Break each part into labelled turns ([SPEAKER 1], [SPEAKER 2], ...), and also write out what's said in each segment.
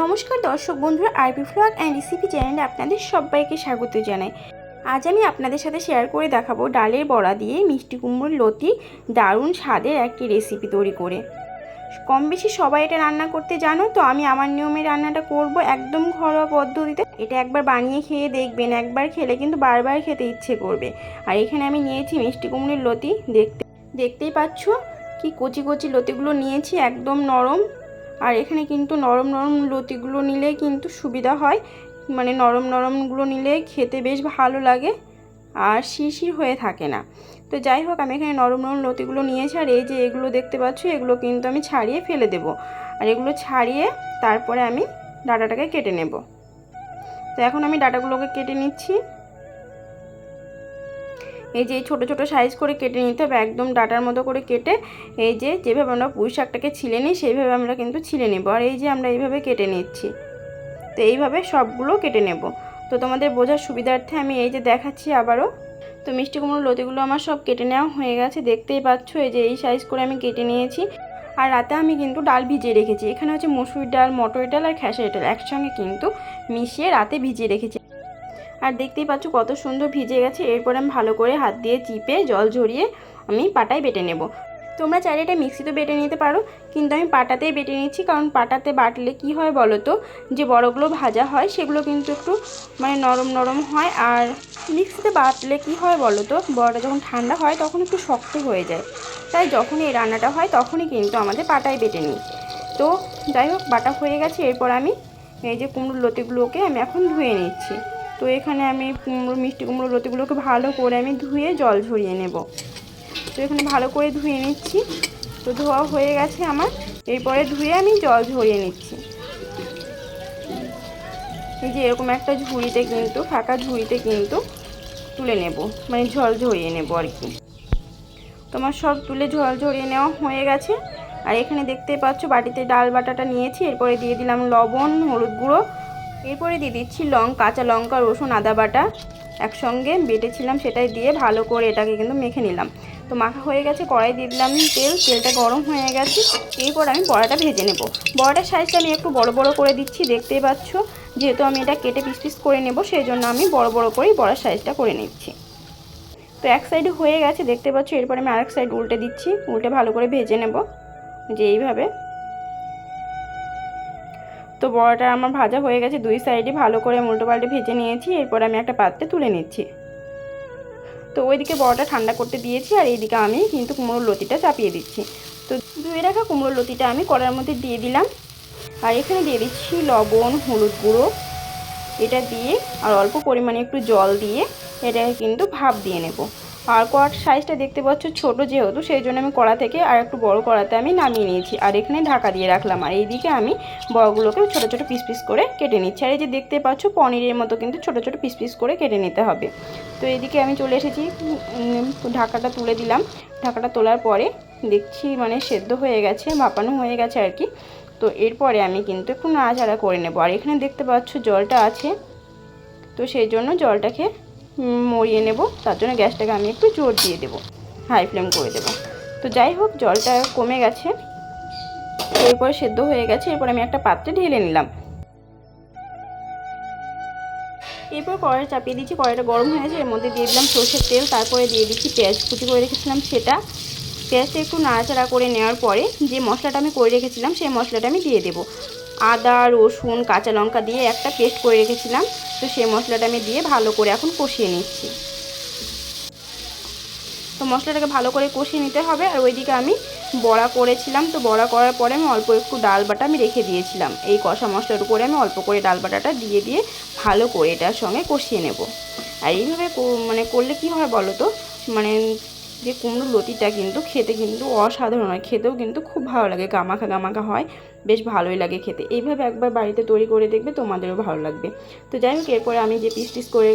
[SPEAKER 1] নমস্কার দর্শক বন্ধুরা আরবি ফ্লগ অ্যান্ড রেসিপি চ্যানেলে আপনাদের সবাইকে স্বাগত জানাই। আজ আমি আপনাদের সাথে শেয়ার করে দেখাবো ডালের বড়া দিয়ে মিষ্টি কুমড়োর লতি, দারুণ স্বাদের একটি রেসিপি তৈরি করে। কম বেশি সবাই এটা রান্না করতে জানো, তো আমি আমার নিয়মে রান্নাটা করব একদম ঘরোয়া পদ্ধতিতে। এটা একবার বানিয়ে খেয়ে দেখবেন, একবার খেলে কিন্তু বারবার খেতে ইচ্ছে করবে। আর এখানে আমি নিয়েছি মিষ্টি কুমড়োর লতি, দেখতে, দেখতেই পাচ্ছ কি কচি কচি লতিগুলো নিয়েছি, একদম নরম। আর এখানে কিন্তু নরম নরম লতিগুলো নিলে কিন্তু সুবিধা হয়। মানে নরম নরমগুলো নিলে খেতে বেশ ভালো লাগে আর শিরশির হয়ে থাকে না। তো যাই হোক, আমি এখানে নরম নরম লতিগুলো নিয়েছি আর এই যে এগুলো দেখতে পাচ্ছ, এগুলো কিন্তু আমি ছাড়িয়ে ফেলে দেব। আর এগুলো ছাড়িয়ে তারপরে আমি ডাটাটাকে কেটে নেব। তো এখন আমি ডাটাগুলোকে কেটে নিচ্ছি। এই যে ছোট ছোট সাইজ করে কেটে নিতে হবে, একদম ডাটার মতো করে কেটে এই যে যেভাবে আমরা পুঁই শাকটাকে ছিলে নিই, সেইভাবে আমরা কিন্তু ছিলে নেব। আর এই যে আমরা এইভাবে কেটে নিচ্ছি, তো এইভাবে সবগুলো কেটে নেব। তো তোমাদের বোঝার সুবিধার্থে আমি এই যে দেখাচ্ছি আবারও। তো মিষ্টি কুমড়ো লতিগুলো আমার সব কেটে নেওয়া হয়ে গেছে, দেখতেই পাচ্ছ এই যে এই সাইজ করে আমি কেটে নিয়েছি। আর রাতে আমি কিন্তু ডাল ভিজিয়ে রেখেছি, এখানে হচ্ছে মসুর ডাল মটর ডাল আর খেসারি ডাল একসঙ্গে কিন্তু মিশিয়ে রাতে ভিজিয়ে রেখেছি। আর দেখতেই পাচ্ছ কত সুন্দর ভিজে গেছে। এরপর আমি ভালো করে হাত দিয়ে চিপে জল ঝরিয়ে আমি পাটায় বেটে নেব। তোমরা চাইলে এটা মিক্সিতে বেটে নিতে পারো, কিন্তু আমি পাটাতেই বেটে নিচ্ছি, কারণ পাটাতে বাটলে কি হয় বলো তো? যে বড়গুলো ভাজা হয়, সেগুলো কিন্তু একটু মানে নরম নরম হয়, আর মিক্সিতে বাটলে কি হয় বলো তো? বড়টা যখন ঠান্ডা হয়, তখন একটু শক্ত হয়ে যায়। তাই যখনই এই রান্নাটা হয়, তখনই কিন্তু আমাদের পাটায় বেটে নিই। তো যাই হোক, বাটা হয়ে গেছে, এরপর আমি এই যে কুমড়োর লতিগুলোকে আমি এখন ধুয়ে নিচ্ছি। তো এখানে আমি কুমড়ো, মিষ্টি কুমড়ো লতিগুলোকে ভালো করে আমি ধুয়ে জল ঝরিয়ে নেব। তো এখানে ভালো করে ধুয়ে নিচ্ছি। তো ধোয়া হয়ে গেছে আমার। এরপরে ধুয়ে আমি জল ঝরিয়ে নিচ্ছি। এই যে এরকম একটা ঝুড়িতে কিন্তু, ফাঁকা ঝুড়িতে কিন্তু তুলে নেব। মানে জল ঝরিয়ে নেব আর কি। তোমার সব তুলে জল ঝরিয়ে নেওয়া হয়ে গেছে। আর এখানে দেখতে পাচ্ছ, বাটিতে ডাল বাটাটা নিয়েছি। এরপরে দিয়ে দিলাম লবণ, হলুদ গুঁড়ো। এরপরে দিয়ে দিচ্ছি লং, কাঁচা লঙ্কা, রসুন, আদা বাটা। একসঙ্গে বেটেছিলাম সেটাই দিয়ে ভালো করে এটাকে কিন্তু মেখে নিলাম। তো মাখা হয়ে গেছে, কড়াই দিয়ে দিলাম তেল, তেলটা গরম হয়ে গেছে। এরপর আমি বড়াটা ভেজে নেব। বড়াটার সাইজটা আমি একটু বড় বড় করে দিচ্ছি, দেখতেই পাচ্ছ। যেহেতু আমি এটা কেটে পিস পিস করে নেব সেই জন্য আমি বড় বড় করেই বড়ার সাইজটা করে নিচ্ছি। তো এক সাইডে হয়ে গেছে, দেখতে পাচ্ছ। এরপর আমি আরেক সাইড উল্টে দিচ্ছি। উল্টে ভালো করে ভেজে নেব, যে এইভাবে। তো বড়াটা আমার ভাজা হয়ে গেছে, দুই সাইডে ভালো করে উল্টো পাল্টে ভেজে নিয়েছি, এরপর আমি একটা পাত্রে তুলে নিচ্ছি। তো ওইদিকে বড়াটা ঠান্ডা করতে দিয়েছি, আর এইদিকে আমি কিন্তু কুমড়োর লতিটা চাপিয়ে দিচ্ছি। তো ধুয়ে রাখা কুমড়োর লতিটা আমি কড়ার মধ্যে দিয়ে দিলাম। আর এখানে দিয়ে দিচ্ছি লবণ, হলুদ গুঁড়ো। এটা দিয়ে আর অল্প পরিমাণে একটু জল দিয়ে এটাকে কিন্তু ভাপ দিয়ে নেব। আর কড়ার সাইজটা দেখতে পাচ্ছ ছোট যেহেতু সেই জন্য আমি কড়া থেকে আর একটু বড় কড়াতে আমি নামিয়ে নিয়েছি। আর এখানে ঢাকা দিয়ে রাখলাম। আর এইদিকে আমি বড়গুলোকে ছোট ছোট পিস পিস করে কেটে নিচ্ছি। আর এই যে দেখতে পাচ্ছ পনিরের মতো কিন্তু ছোট ছোট পিস পিস করে কেটে নিতে হবে। তো এইদিকে আমি চলে এসেছি। ঢাকাটা তুলে দিলাম। ঢাকাটা তোলার পরে দেখছি মানে সেদ্ধ হয়ে গেছে, ভাপানো হয়ে গেছে আর কি। তো এরপরে আমি কিন্তু একটু নাড়াচাড়া করে নেব। আর এখানে দেখতে পাচ্ছ জলটা আছে। তো সেই জন্য জলটাকে মরিয়ে নেব। তার জন্য গ্যাসটাকে আমি একটু জোর দিয়ে দেবো। হাই ফ্লেম করে দেবো। তো যাই হোক, জলটা কমে গেছে। এরপর সেদ্ধ হয়ে গেছে। এরপর আমি একটা পাত্রে ঢেলে নিলাম। এরপর কড়াই চাপিয়ে দিচ্ছি। কড়াইটা গরম হয়ে গেছে। এর মধ্যে দিয়ে দিলাম সর্ষের তেল। তারপরে দিয়ে দিচ্ছি পেঁয়াজ কুচি করে রেখেছিলাম সেটা। পেঁয়াজটা একটু নাড়াচাড়া করে নেওয়ার পরে যে মশলাটা আমি করে রেখেছিলাম, সেই মশলাটা আমি দিয়ে দেবো। আদা, রসুন, কাঁচা লঙ্কা দিয়ে একটা পেস্ট করে রেখেছিলাম। তো সেই মশলাটা আমি দিয়ে ভালো করে এখন কষিয়ে নিচ্ছি। তো মশলাটাকে ভালো করে কষিয়ে নিতে হবে। আর ওইদিকে আমি বড়া করেছিলাম। তো বড়া করার পরে আমি অল্প একটু ডাল বাটা আমি রেখে দিয়েছিলাম। এই কষা মশলার উপরে আমি অল্প করে ডাল বাটাটা দিয়ে দিয়ে ভালো করে এটার সঙ্গে কষিয়ে নেব। আর এইভাবে মানে করলে কি হয় বলো তো? মানে যে কুমড়োর লতিটা কিন্তু খেতে কিন্তু অসাধারণ হয়, খেতেও কিন্তু খুব ভালো লাগে, গামাখা গামাখা হয়, বেশ ভালোই লাগে খেতে। এইভাবে একবার বাড়িতে তৈরি করে দেখবে তোমাদেরও ভালো লাগবে। তো যাই হোক, এরপরে আমি যে পিস পিস করে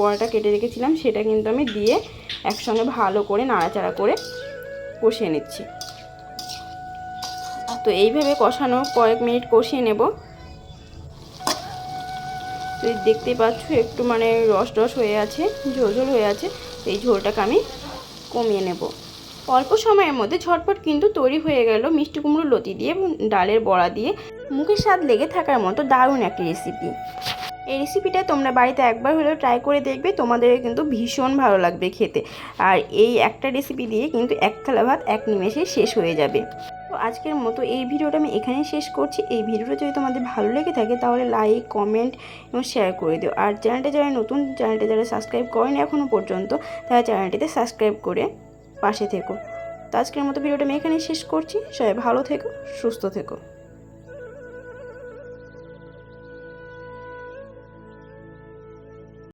[SPEAKER 1] বড়াটা কেটে রেখেছিলাম, সেটা কিন্তু আমি দিয়ে একসঙ্গে ভালো করে নাড়াচাড়া করে কষিয়ে নিচ্ছি। তো এইভাবে কষানো কয়েক মিনিট কষিয়ে নেব। তো দেখতেই পাচ্ছ, একটু মানে রস রস হয়ে আছে ঝোল ঝোল হয়ে আছে এই ঝোলটাকে আমি কমিয়ে নেব। অল্প সময়ের মধ্যে ঝটপট কিন্তু তৈরি হয়ে গেল মিষ্টি কুমড়ো লতি দিয়ে ডালের বড়া দিয়ে। মুখের স্বাদ লেগে থাকার মতো দারুণ একটি রেসিপি এই রেসিপিটা তোমরা বাড়িতে একবার হলেও ট্রাই করে দেখবে, তোমাদের কিন্তু ভীষণ ভালো লাগবে খেতে। আর এই একটা রেসিপি দিয়ে কিন্তু এক থালা ভাত, এক নিমেষে শেষ হয়ে যাবে। তো আজকের মতো এই ভিডিওটা আমি এখানেই শেষ করছি। এই ভিডিওটা যদি তোমাদের ভালো লেগে থাকে তাহলে লাইক কমেন্ট এবং শেয়ার করে দিও। আর চ্যানেলটা যারা নতুন, চ্যানেলটা যারা সাবস্ক্রাইব করেনি এখনও পর্যন্ত, তারা চ্যানেলটিতে সাবস্ক্রাইব করে পাশে থেকো। তো আজকের মতো ভিডিওটা আমি এখানেই শেষ করছি। সবাই ভালো থেকো, সুস্থ থেকো।